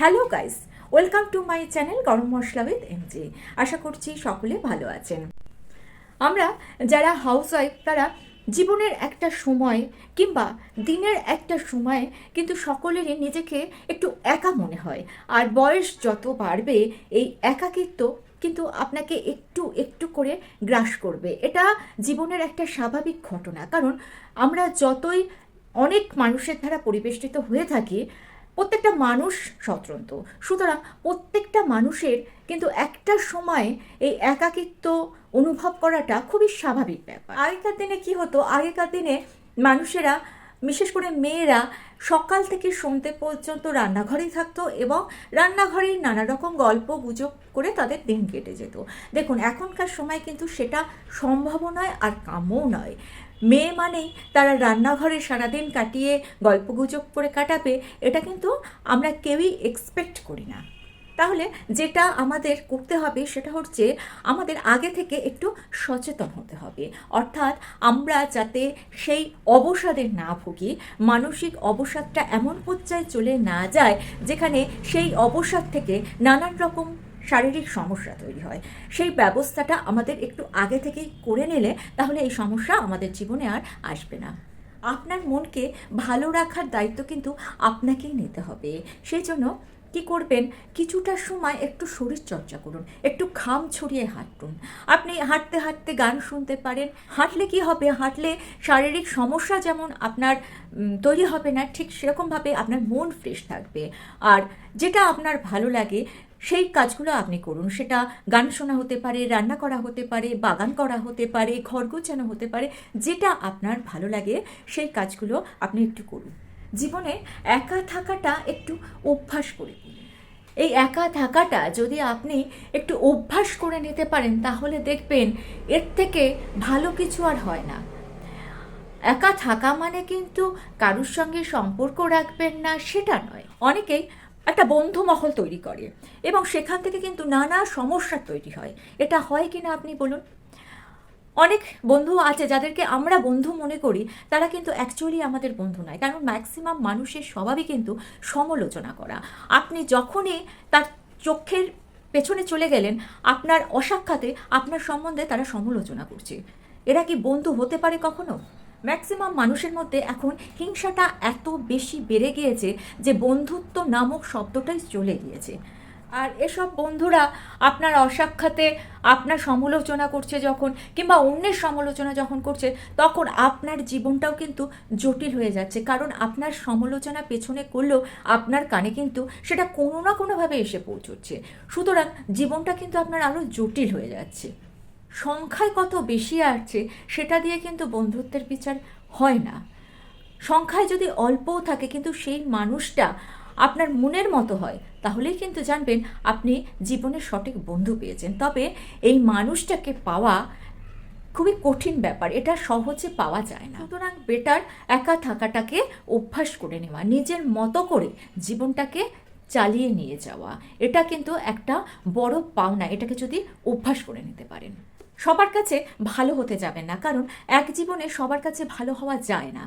Hello guys welcome to my channel Garam Masala with MG আশা করছি সকলে ভালো আছেন। আমরা যারা হাউসওয়াইফ তারা জীবনের একটা সময় কিংবা দিনের একটা সময় কিন্তু সকলেরই নিজেকে একটু একা মনে হয়। আর বয়স যত বাড়বে, এই একাকিত্ব কিন্তু আপনাকে একটু একটু করে গ্রাস করবে। এটা জীবনের একটা স্বাভাবিক ঘটনা। কারণ আমরা যতই অনেক মানুষের দ্বারা পরিবেষ্টিত হয়ে থাকি প্রত্যেকটা মানুষ স্বতন্ত্র। সুতরাং প্রত্যেকটা মানুষের কিন্তু একটা সময় এই একাকিত্ব অনুভব করাটা খুবই স্বাভাবিক ব্যাপার। আগেকার দিনে কি হতো? আগেকার দিনে মানুষেরা, বিশেষ করে মেয়েরা, সকাল থেকে সন্ধ্যে পর্যন্ত রান্নাঘরেই থাকতো এবং রান্নাঘরেই নানা রকম গল্প গুজব করে তাদের দিন কেটে যেত। দেখুন, এখনকার সময় কিন্তু সেটা সম্ভব নয় আর কামও নয়। মেয়ে মানেই তারা রান্নাঘরে সারাদিন কাটিয়ে গল্পগুজব করে কাটাবে, এটা কিন্তু আমরা কেউই এক্সপেক্ট করি না। তাহলে যেটা আমাদের করতে হবে সেটা হচ্ছে আমাদের আগে থেকে একটু সচেতন হতে হবে। অর্থাৎ আমরা যাতে সেই অবসাদে না ভুগি, মানসিক অবসাদটা এমন পর্যায়ে চলে না যায় যেখানে সেই অবসাদ থেকে নানান রকম শারীরিক সমস্যা তৈরি হয়। সেই ব্যবস্থাটা আমাদের একটু আগে থেকেই করে নিলে তাহলে এই সমস্যা আমাদের জীবনে আর আসবে না। আপনার মনকে ভালো রাখার দায়িত্ব কিন্তু আপনাকেই নিতে হবে। সেই জন্য কি করবেন? কিছুটা সময় একটু শরীর চর্চা করুন, একটু ঘাম ছড়িয়ে হাঁটুন। আপনি হাঁটতে হাঁটতে গান শুনতে পারেন। হাঁটলে কি হবে? হাঁটলে শারীরিক সমস্যা যেমন আপনার তৈরি হবে না, ঠিক সেরকমভাবে আপনার মন ফ্রেশ থাকবে। আর যেটা আপনার ভালো লাগে সেই কাজগুলো আপনি করুন। সেটা গান শোনা হতে পারে, রান্না করা হতে পারে, বাগান করা হতে পারে, ঘর গোছানো হতে পারে, যেটা আপনার ভালো লাগে, সেই কাজগুলো আপনি একটু করুন। জীবনে একা থাকাটা একটু অভ্যাস করে এই একা থাকাটা যদি আপনি একটু অভ্যাস করে নিতে পারেন, তাহলে দেখবেন এর থেকে ভালো কিছু আর হয় না। একা থাকা মানে কিন্তু কারুর সঙ্গে সম্পর্ক রাখবেন না, সেটা নয়। অনেকেই একটা বন্ধু মহল তৈরি করে এবং সেখান থেকে কিন্তু নানা সমস্যা তৈরি হয়। এটা হয় কি না আপনি বলুন? অনেক বন্ধু আছে যাদেরকে আমরা বন্ধু মনে করি, তারা কিন্তু অ্যাকচুয়ালি আমাদের বন্ধু নয়। কারণ ম্যাক্সিমাম মানুষের স্বভাবই কিন্তু সমালোচনা করা। আপনি যখনই তার চোখের পেছনে চলে গেলেন, আপনার অসাক্ষাতে আপনার সম্বন্ধে তারা সমালোচনা করছে। এরা কি বন্ধু হতে পারে কখনো? ম্যাক্সিমাম মানুষের মধ্যে এখন হিংসাটা এত বেশি বেড়ে গিয়েছে যে বন্ধুত্ব নামক শব্দটাই চলে গিয়েছে। আর এসব বন্ধুরা আপনার অসাক্ষাতে আপনার সমালোচনা করছে যখন কিংবা অন্যের সমালোচনা যখন করছে, তখন আপনার জীবনটাও কিন্তু জটিল হয়ে যাচ্ছে। কারণ আপনার সমালোচনা পেছনে করলেও আপনার কানে কিন্তু সেটা কোনো না কোনোভাবে এসে পৌঁছচ্ছে। সুতরাং জীবনটা কিন্তু আপনার আরও জটিল হয়ে যাচ্ছে। সংখ্যায় কত বেশি আসছে, সেটা দিয়ে কিন্তু বন্ধুত্বের বিচার হয় না। সংখ্যায় যদি অল্পও থাকে, কিন্তু সেই মানুষটা আপনার মনের মতো হয়, তাহলেই কিন্তু জানবেন আপনি জীবনে সঠিক বন্ধু পেয়েছেন। তবে এই মানুষটাকে পাওয়া খুবই কঠিন ব্যাপার, এটা সহজে পাওয়া যায় না। সুতরাং বেটার একা থাকাটাকে অভ্যাস করে নেওয়া, নিজের মতো করে জীবনটাকে চালিয়ে নিয়ে যাওয়া, এটা কিন্তু একটা বড় পাওনা, এটাকে যদি অভ্যাস করে নিতে পারেন। সবার কাছে ভালো হতে যাবেন না, কারণ এক জীবনে সবার কাছে ভালো হওয়া যায় না।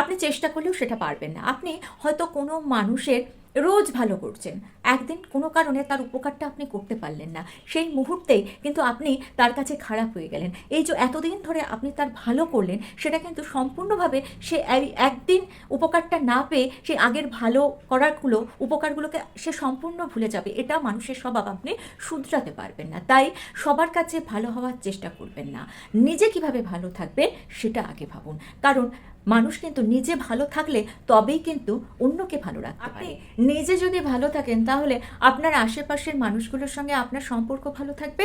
আপনি চেষ্টা করলেও সেটা পারবেন না। আপনি হয়তো কোনো মানুষের রোজ ভালো করছেন। একদিন কোনো কারণে তার উপকারটা আপনি করতে পারলেন না। সেই মুহূর্তেই কিন্তু আপনি তার কাছে খারাপ হয়ে গেলেন। এই যে এতদিন ধরে আপনি তার ভালো করলেন, সেটা কিন্তু সম্পূর্ণভাবে সে একদিন উপকারটা না পেয়ে সে আগের ভালো করারগুলো, উপকারগুলোকে সে সম্পূর্ণ ভুলে যাবে। এটা মানুষের স্বভাব। আপনি শুধরাতে পারবেন না। তাই সবার কাছে ভালো হওয়ার চেষ্টা করবেন না। নিজে কীভাবে ভালো থাকবেন, সেটা আগে ভাবুন। কারণ মানুষ কিন্তু নিজে ভালো থাকলে তবেই কিন্তু অন্যকে ভালো রাখতে আপনি নিজে যদি ভালো থাকেন তাহলে আপনার আশেপাশের মানুষগুলোর সঙ্গে আপনার সম্পর্ক ভালো থাকবে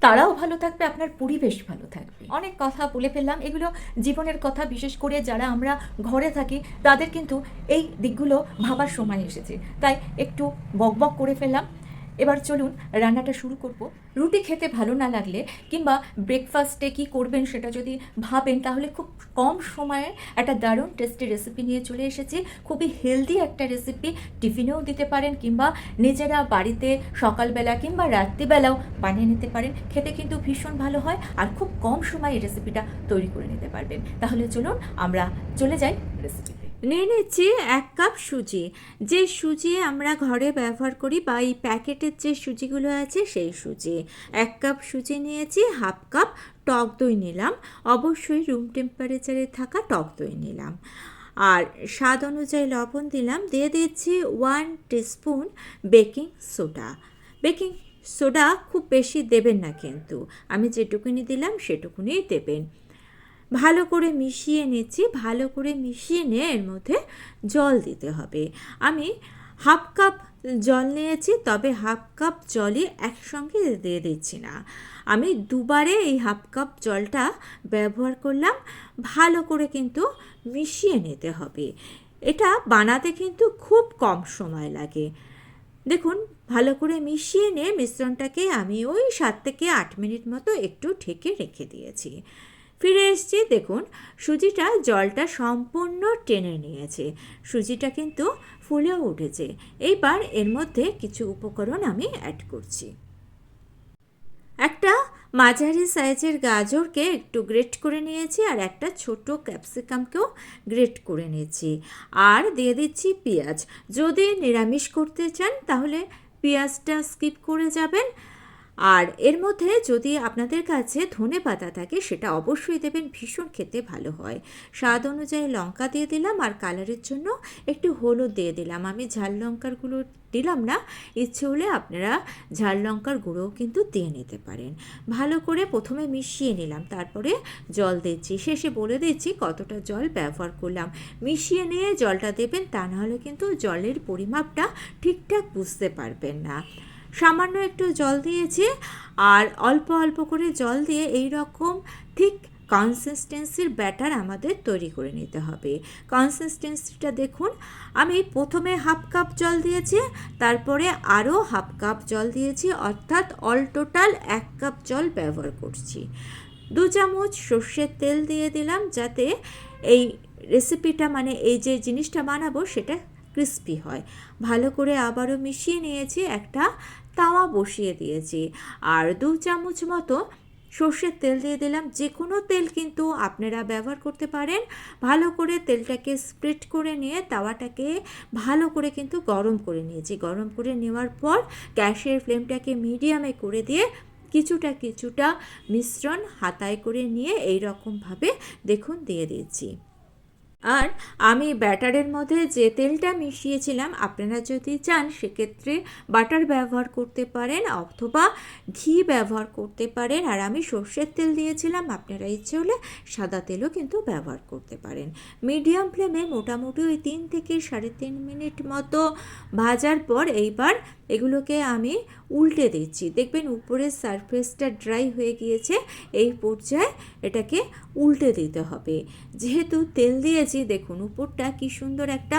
তারাও ভালো থাকবে আপনার পরিবেশ ভালো থাকবে। অনেক কথা বলে ফেললাম। এগুলো জীবনের কথা বিশেষ করে যারা আমরা ঘরে থাকি তাদের কিন্তু এই দিকগুলো ভাবার সময় এসেছে। তাই একটু বকবক করে ফেললাম। এবার চলুন রান্নাটা শুরু করব। রুটি খেতে ভালো না লাগলে কিংবা ব্রেকফাস্টে কি করবেন সেটা যদি ভাবেন, তাহলে খুব কম সময়ে একটা দারুণ টেস্টি রেসিপি নিয়ে চলে এসেছি। খুবই হেলদি একটা রেসিপি টিফিনেও দিতে পারেন কিংবা নিজেরা বাড়িতে সকালবেলা কিংবা রাত্রিবেলাও বানিয়ে নিতে পারেন। খেতে কিন্তু ভীষণ ভালো হয় আর খুব কম সময়ে এই রেসিপিটা তৈরি করে নিতে পারবেন। তাহলে চলুন আমরা চলে যাই রেসিপিতে নিয়ে নিচ্ছি এক কাপ সুজি। যে সুজি আমরা ঘরে ব্যবহার করি বা এই প্যাকেটের যে সুজিগুলো আছে সেই সুজি। এক কাপ সুজি নিয়েছি, হাফ কাপ টক দই নিলাম। অবশ্যই রুম টেম্পারেচারে থাকা টক দই নিলাম। আর স্বাদ অনুযায়ী লবণ দিলাম। দিয়ে দিচ্ছি one teaspoon baking soda baking soda খুব বেশি দেবেন না কিন্তু। আমি যেটুকুনি দিলাম সেটুকুনি দেবেন। ভালো করে মিশিয়ে নিচ্ছি, ভালো করে মিশিয়ে নিয়ে এর মধ্যে জল দিতে হবে। আমি হাফ কাপ জল নিয়েছি, তবে হাফ কাপ জলই একসঙ্গে দিয়ে দিচ্ছি না। আমি দুবারে এই হাফ কাপ জলটা ব্যবহার করলাম, ভালো করে কিন্তু মিশিয়ে নিতে হবে। এটা বানাতে কিন্তু খুব কম সময় লাগে। দেখুন, ভালো করে মিশিয়ে নিয়ে মিশ্রণটাকে আমি ওই সাত থেকে আট মিনিট মতো একটু ঢেকে রেখে দিয়েছি। ফিরে এসছি, দেখুন, সুজিটা জলটা সম্পূর্ণ টেনে নিয়েছে। সুজিটা কিন্তু ফুলেও উঠেছে। এইবার এর মধ্যে কিছু উপকরণ আমি অ্যাড করছি। একটা মাঝারি সাইজের গাজরকে একটু গ্রেট করে নিয়েছি আর একটা ছোট ক্যাপসিকামকেও গ্রেট করে নিয়েছি। আর দিয়ে দিচ্ছি পেঁয়াজ। যদি নিরামিষ করতে চান, তাহলে পেঁয়াজটা স্কিপ করে যাবেন। আর এর মধ্যে যদি আপনাদের কাছে ধনে পাতা থাকে, সেটা অবশ্যই দেবেন। ভীষণ খেতে ভালো হয়। স্বাদ অনুযায়ী লঙ্কা দিয়ে দিলাম আর কালারের জন্য একটু হলুদ দিয়ে দিলাম। আমি ঝাল লঙ্কার গুঁড়ো দিলাম না। ইচ্ছে হলে আপনারা ঝাল লঙ্কার গুঁড়োও কিন্তু দিয়ে নিতে পারেন। ভালো করে প্রথমে মিশিয়ে নিলাম, তারপরে জল দিচ্ছি। শেষে বলে দিচ্ছি কতটা জল ব্যবহার করলাম। মিশিয়ে নিয়ে জলটা দেবেন, তা নাহলে কিন্তু জলের পরিমাপটা ঠিকঠাক বুঝতে পারবেন না। সামান্য একটু জল দিয়েছি আর অল্প অল্প করে জল দিয়ে এই রকম ঠিক কনসিস্টেন্সির ব্যাটার আমাদের তৈরি করে নিতে হবে। কনসিস্টেন্সিটা দেখুন, আমি প্রথমে হাফ কাপ জল দিয়েছি, তারপরে আরও হাফ কাপ জল দিয়েছি, অর্থাৎ অল টোটাল এক কাপ জল ব্যবহার করছি। দু চামচ সর্ষের তেল দিয়ে দিলাম যাতে এই রেসিপিটা মানে এই যে জিনিসটা বানাবো সেটা ক্রিস্পি হয়। ভালো করে আবারও মিশিয়ে নিয়েছি, একটা তাওয়া বসিয়ে দিয়েছি। আর দু চামচ মতো সর্ষের তেল দিয়ে দিলাম। যে কোনো তেল কিন্তু আপনারা ব্যবহার করতে পারেন। ভালো করে তেলটাকে স্প্রেড করে নিয়ে তাওয়াটাকে ভালো করে কিন্তু গরম করে নিয়েছি। গরম করে নেওয়ার পর গ্যাসের ফ্লেমটাকে মিডিয়ামে করে দিয়ে কিছুটা কিছুটা মিশ্রণ হাতায় করে নিয়ে এই রকমভাবে দেখুন দিয়ে দিয়েছি। আর আমি ব্যাটারের মধ্যে যে তেলটা মিশিয়েছিলাম, আপনারা যদি চান সেক্ষেত্রে বাটার ব্যবহার করতে পারেন অথবা ঘি ব্যবহার করতে পারেন। আর আমি সর্ষের তেল দিয়েছিলাম, আপনারা ইচ্ছে হলে সাদা তেলও কিন্তু ব্যবহার করতে পারেন। মিডিয়াম ফ্লেমে মোটামুটি ওই তিন থেকে সাড়ে তিন মিনিট মতো ভাজার পর এইবার এগুলোকে আমি উল্টে দিচ্ছি। দেখবেন উপরের সারফেসটা ড্রাই হয়ে গিয়েছে, এই পর্যায়ে এটাকে উল্টে দিতে হবে। যেহেতু তেল দিয়েছি, দেখুন উপরটা কি সুন্দর একটা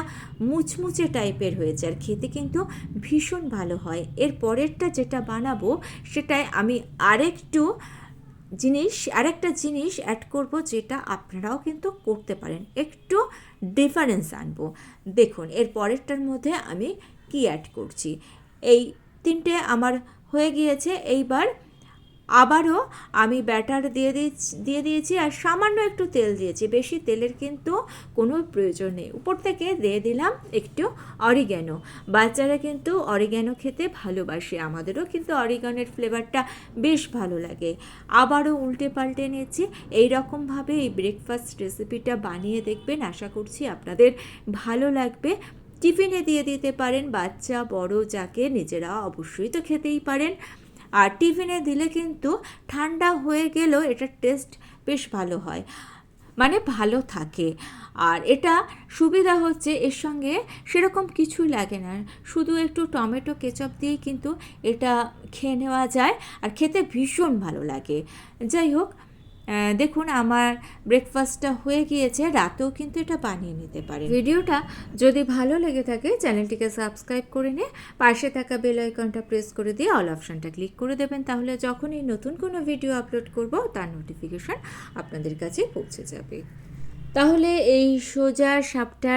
মুচমুচে টাইপের হয়েছে আর খেতে কিন্তু ভীষণ ভালো হয়। এর পরেরটা যেটা বানাবো, সেটাই আমি আরেকটু জিনিস, আরেকটা জিনিস অ্যাড করব যেটা আপনারাও কিন্তু করতে পারেন। একটু ডিফারেন্স আনব। দেখুন, এর পরেরটার মধ্যে আমি কি অ্যাড করছি? এই তিনটে আমার হয়ে গিয়েছে। এইবার আবারও আমি ব্যাটার দিয়ে দিয়ে দিয়েছি আর সামান্য একটু তেল দিয়েছি। বেশি তেলের কিন্তু কোনো প্রয়োজন নেই। উপর থেকে দিয়ে দিলাম একটু অরিগ্যানো। বাচ্চারা কিন্তু অরিগ্যানো খেতে ভালোবাসে। আমাদেরও কিন্তু অরিগ্যানের ফ্লেভারটা বেশ ভালো লাগে। আবারও উল্টে পাল্টে নিয়েছি এই রকমভাবে এই ব্রেকফাস্ট রেসিপিটা বানিয়ে দেখবেন। আশা করছি আপনাদের ভালো লাগবে। টিফিনে দিয়ে দিতে পারেন, বাচ্চা, বড়, যাকে নিজেরা অবশ্যই তো খেতেই পারেন। আর টিফিনে দিলে কিন্তু ঠান্ডা হয়ে গেলেও এটার টেস্ট বেশ ভালো হয় মানে ভালো থাকে। আর এটা সুবিধা হচ্ছে এর সঙ্গে সেরকম কিছুই লাগে না, শুধু একটু টমেটো, কেচাপ দিয়েই কিন্তু এটা খেয়ে নেওয়া যায়। আর খেতে ভীষণ ভালো লাগে। যাই হোক দেখুন, আমার ব্রেকফাস্টটা হয়ে গিয়েছে, রাতেও কিন্তু এটা বানিয়ে নিতে পারে ভিডিওটা যদি ভালো লেগে থাকে, চ্যানেলটিকে সাবস্ক্রাইব করে নিয়ে পাশে থাকা বেল আইকনটা প্রেস করে দিয়ে অল অপশানটা ক্লিক করে দেবেন, তাহলে যখনই নতুন কোনো ভিডিও আপলোড করব, তার নোটিফিকেশান আপনাদের কাছে পৌঁছে যাবে। তাহলে এই সোজা সাপটা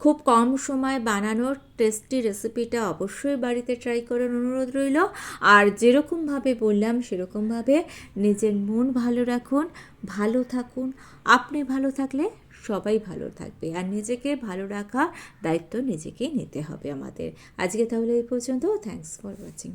খুব কম সময় বানানোর টেস্টি রেসিপিটা অবশ্যই বাড়িতে ট্রাই করার অনুরোধ রইল। আর যেরকমভাবে বললাম, সেরকমভাবে নিজের মন ভালো রাখুন, ভালো থাকুন। আপনি ভালো থাকলে সবাই ভালো থাকবে। আর নিজেকে ভালো রাখা দায়িত্ব নিজেকেই নিতে হবে আমাদের। আজকে তাহলে এই পর্যন্ত। Thanks for watching